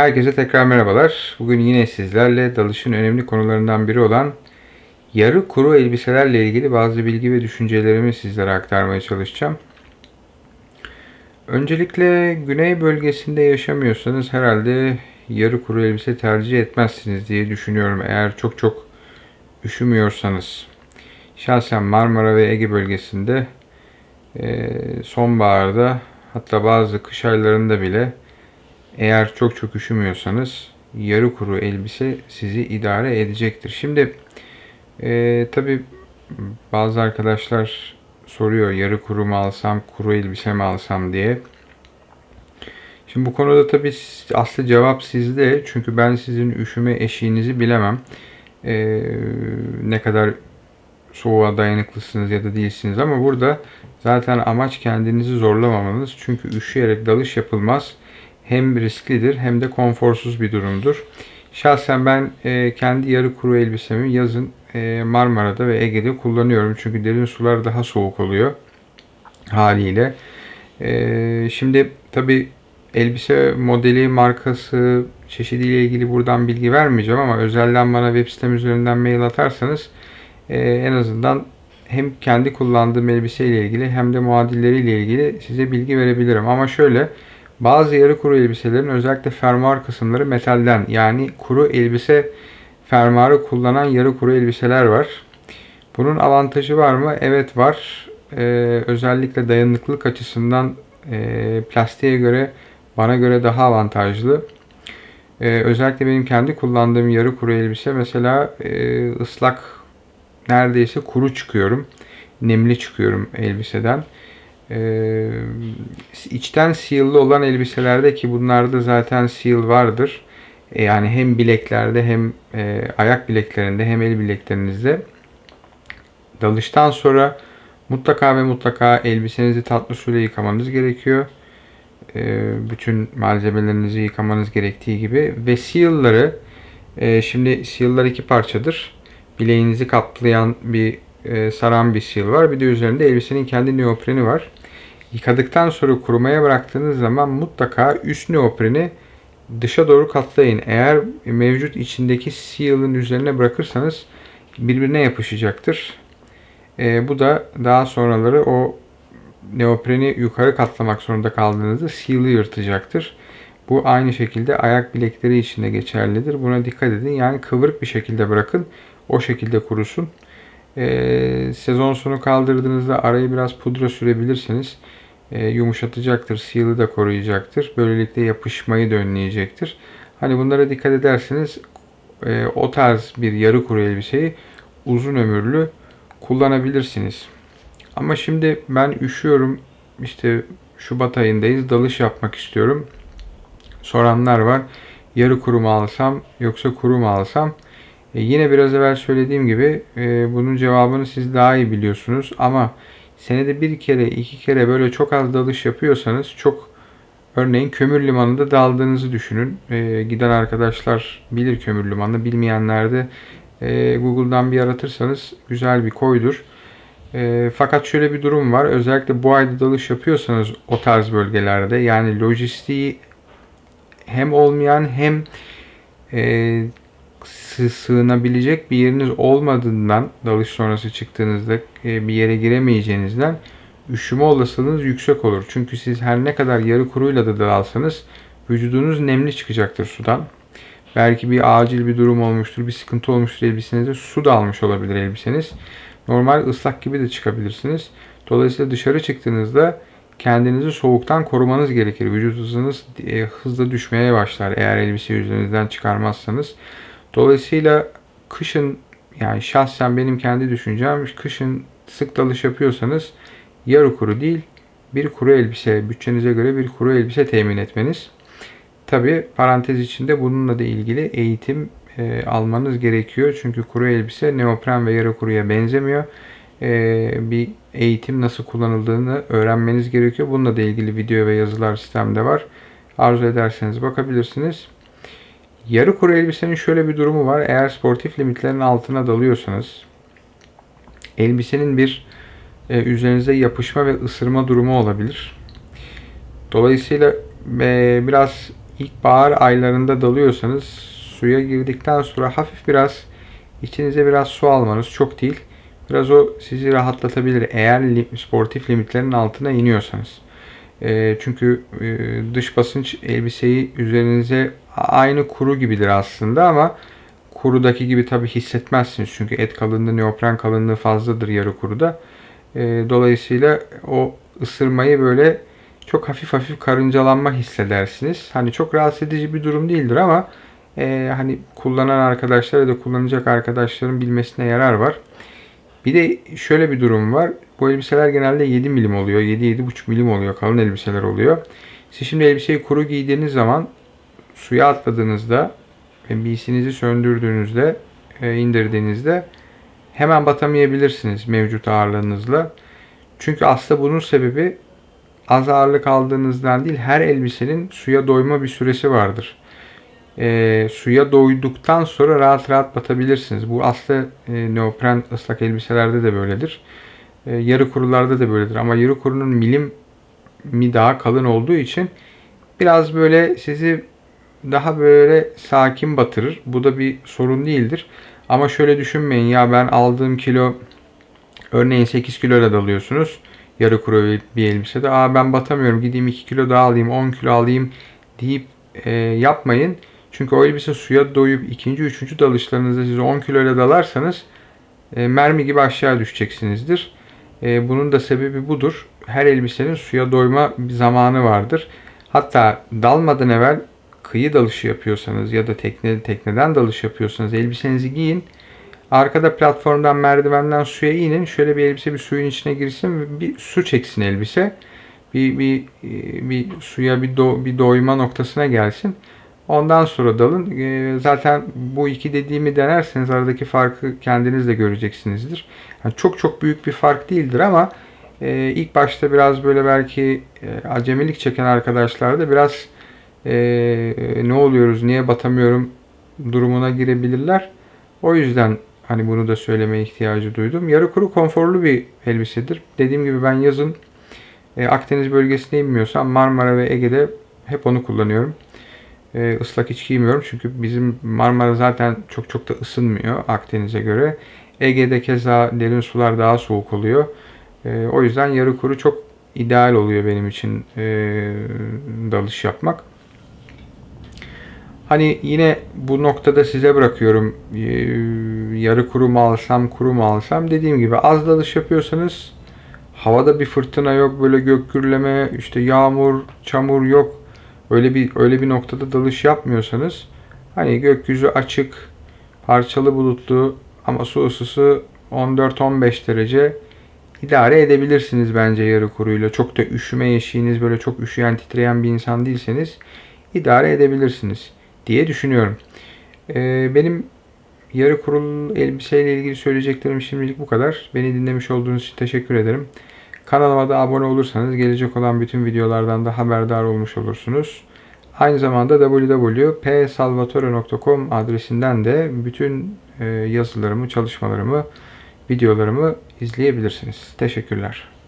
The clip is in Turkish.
Herkese tekrar merhabalar. Bugün yine sizlerle dalışın önemli konularından biri olan yarı kuru elbiselerle ilgili bazı bilgi ve düşüncelerimi sizlere aktarmaya çalışacağım. Öncelikle güney bölgesinde yaşamıyorsanız herhalde yarı kuru elbise tercih etmezsiniz diye düşünüyorum. Eğer çok çok üşümüyorsanız. Şahsen Marmara ve Ege bölgesinde sonbaharda hatta bazı kış aylarında bile eğer çok çok üşümüyorsanız yarı kuru elbise sizi idare edecektir. Şimdi e, tabi bazı arkadaşlar soruyor yarı kuru mu alsam, kuru elbise mi alsam diye. Şimdi bu konuda tabi aslı cevap sizde. Çünkü ben sizin üşüme eşiğinizi bilemem. E, ne kadar soğuğa dayanıklısınız ya da değilsiniz ama burada zaten amaç kendinizi zorlamamanız. Çünkü üşüyerek dalış yapılmaz hem risklidir hem de konforsuz bir durumdur. Şahsen ben e, kendi yarı kuru elbisemi yazın e, Marmara'da ve Ege'de kullanıyorum. Çünkü derin sular daha soğuk oluyor haliyle. E, şimdi tabi elbise modeli, markası, çeşidiyle ilgili buradan bilgi vermeyeceğim ama özelden bana web sitem üzerinden mail atarsanız e, en azından hem kendi kullandığım elbise ile ilgili hem de muadilleriyle ilgili size bilgi verebilirim. Ama şöyle bazı yarı kuru elbiselerin özellikle fermuar kısımları metalden yani kuru elbise fermuarı kullanan yarı kuru elbiseler var. Bunun avantajı var mı? Evet var. Ee, özellikle dayanıklılık açısından e, plastiğe göre bana göre daha avantajlı. Ee, özellikle benim kendi kullandığım yarı kuru elbise mesela e, ıslak neredeyse kuru çıkıyorum. Nemli çıkıyorum elbiseden. Ee, içten seal'lı olan elbiselerde ki bunlarda zaten seal vardır. E, yani hem bileklerde hem e, ayak bileklerinde hem el bileklerinizde. Dalıştan sonra mutlaka ve mutlaka elbisenizi tatlı suyla yıkamanız gerekiyor. E, bütün malzemelerinizi yıkamanız gerektiği gibi. Ve seal'ları e, şimdi seal'lar iki parçadır. Bileğinizi kaplayan bir e, saran bir seal var. Bir de üzerinde elbisenin kendi neopreni var. Yıkadıktan sonra kurumaya bıraktığınız zaman mutlaka üst neopreni dışa doğru katlayın. Eğer mevcut içindeki seal'ın üzerine bırakırsanız birbirine yapışacaktır. E, bu da daha sonraları o neopreni yukarı katlamak zorunda kaldığınızda seal'ı yırtacaktır. Bu aynı şekilde ayak bilekleri için de geçerlidir. Buna dikkat edin. Yani kıvırık bir şekilde bırakın. O şekilde kurusun. E, sezon sonu kaldırdığınızda arayı biraz pudra sürebilirsiniz e, yumuşatacaktır. Seal'ı da koruyacaktır. Böylelikle yapışmayı da önleyecektir. Hani bunlara dikkat ederseniz e, o tarz bir yarı kuru elbiseyi uzun ömürlü kullanabilirsiniz. Ama şimdi ben üşüyorum. İşte Şubat ayındayız. Dalış yapmak istiyorum. Soranlar var. Yarı kuru mu alsam yoksa kuru mu alsam? E, yine biraz evvel söylediğim gibi e, bunun cevabını siz daha iyi biliyorsunuz. Ama senede bir kere iki kere böyle çok az dalış yapıyorsanız çok örneğin kömür limanında daldığınızı düşünün. E, giden arkadaşlar bilir kömür limanını bilmeyenler de e, Google'dan bir aratırsanız güzel bir koydur. E, fakat şöyle bir durum var. Özellikle bu ayda dalış yapıyorsanız o tarz bölgelerde yani lojistiği hem olmayan hem e, sığınabilecek bir yeriniz olmadığından dalış sonrası çıktığınızda e, bir yere giremeyeceğinizden üşüme olasılığınız yüksek olur. Çünkü siz her ne kadar yarı kuruyla da dalsanız vücudunuz nemli çıkacaktır sudan. Belki bir acil bir durum olmuştur, bir sıkıntı olmuştur elbisenizde. Su da almış olabilir elbiseniz. Normal ıslak gibi de çıkabilirsiniz. Dolayısıyla dışarı çıktığınızda kendinizi soğuktan korumanız gerekir. Vücut hızınız e, hızla düşmeye başlar eğer elbise üzerinizden çıkarmazsanız. Dolayısıyla kışın yani şahsen benim kendi düşüncem kışın sık dalış yapıyorsanız yarı kuru değil bir kuru elbise bütçenize göre bir kuru elbise temin etmeniz. Tabi parantez içinde bununla da ilgili eğitim e, almanız gerekiyor. Çünkü kuru elbise neopren ve yarı kuruya benzemiyor. E, bir eğitim nasıl kullanıldığını öğrenmeniz gerekiyor. Bununla da ilgili video ve yazılar sistemde var. Arzu ederseniz bakabilirsiniz. Yarı kuru elbisenin şöyle bir durumu var. Eğer sportif limitlerin altına dalıyorsanız elbisenin bir e, üzerinize yapışma ve ısırma durumu olabilir. Dolayısıyla e, biraz ilkbahar aylarında dalıyorsanız suya girdikten sonra hafif biraz içinize biraz su almanız çok değil. Biraz o sizi rahatlatabilir eğer sportif limitlerin altına iniyorsanız. E, çünkü e, dış basınç elbiseyi üzerinize aynı kuru gibidir aslında ama kurudaki gibi tabi hissetmezsiniz. Çünkü et kalınlığı, neopren kalınlığı fazladır yarı kuruda. E, dolayısıyla o ısırmayı böyle çok hafif hafif karıncalanma hissedersiniz. Hani çok rahatsız edici bir durum değildir ama e, hani kullanan arkadaşlar ya da kullanacak arkadaşların bilmesine yarar var. Bir de şöyle bir durum var. Bu elbiseler genelde 7 milim oluyor. 7-7,5 milim oluyor. Kalın elbiseler oluyor. Siz şimdi elbiseyi kuru giydiğiniz zaman suya atladığınızda ve biysinizi söndürdüğünüzde, e, indirdiğinizde hemen batamayabilirsiniz mevcut ağırlığınızla. Çünkü aslında bunun sebebi az ağırlık aldığınızdan değil, her elbisenin suya doyma bir süresi vardır. E, suya doyduktan sonra rahat rahat batabilirsiniz. Bu aslında e, neopren ıslak elbiselerde de böyledir. E, yarı kurularda da böyledir. Ama yarı kurunun milim mi daha kalın olduğu için biraz böyle sizi daha böyle sakin batırır. Bu da bir sorun değildir. Ama şöyle düşünmeyin ya ben aldığım kilo örneğin 8 kilo ile dalıyorsunuz. Yarı kuru bir elbisede. Aa ben batamıyorum gideyim 2 kilo daha alayım 10 kilo alayım deyip e, yapmayın. Çünkü o elbise suya doyup ikinci, üçüncü dalışlarınızda siz 10 kilo ile dalarsanız e, mermi gibi aşağı düşeceksinizdir. E, bunun da sebebi budur. Her elbisenin suya doyma bir zamanı vardır. Hatta dalmadan evvel kıyı dalışı yapıyorsanız ya da tekne tekneden dalış yapıyorsanız elbisenizi giyin. Arkada platformdan merdivenden suya inin. Şöyle bir elbise bir suyun içine girsin ve bir su çeksin elbise. Bir bir bir suya bir do, bir doyma noktasına gelsin. Ondan sonra dalın. E, zaten bu iki dediğimi denerseniz aradaki farkı kendiniz de göreceksinizdir. Yani çok çok büyük bir fark değildir ama e, ilk başta biraz böyle belki e, acemilik çeken arkadaşlar da biraz e, ne oluyoruz, niye batamıyorum durumuna girebilirler. O yüzden hani bunu da söylemeye ihtiyacı duydum. Yarı kuru konforlu bir elbisedir. Dediğim gibi ben yazın Akdeniz bölgesine inmiyorsam Marmara ve Ege'de hep onu kullanıyorum. E, ıslak hiç giymiyorum çünkü bizim Marmara zaten çok çok da ısınmıyor Akdeniz'e göre. Ege'de keza derin sular daha soğuk oluyor. E, o yüzden yarı kuru çok ideal oluyor benim için e, dalış yapmak. Hani yine bu noktada size bırakıyorum. Ee, yarı kuru mu alsam, kuru mu alsam. Dediğim gibi az dalış yapıyorsanız havada bir fırtına yok, böyle gök gürleme, işte yağmur, çamur yok. Öyle bir öyle bir noktada dalış yapmıyorsanız hani gökyüzü açık, parçalı bulutlu ama su ısısı 14-15 derece idare edebilirsiniz bence yarı kuruyla. Çok da üşüme eşiğiniz böyle çok üşüyen, titreyen bir insan değilseniz idare edebilirsiniz diye düşünüyorum. Ee, benim yarı kurul elbiseyle ilgili söyleyeceklerim şimdilik bu kadar. Beni dinlemiş olduğunuz için teşekkür ederim. Kanalıma da abone olursanız gelecek olan bütün videolardan da haberdar olmuş olursunuz. Aynı zamanda www.psalvatore.com adresinden de bütün e, yazılarımı, çalışmalarımı, videolarımı izleyebilirsiniz. Teşekkürler.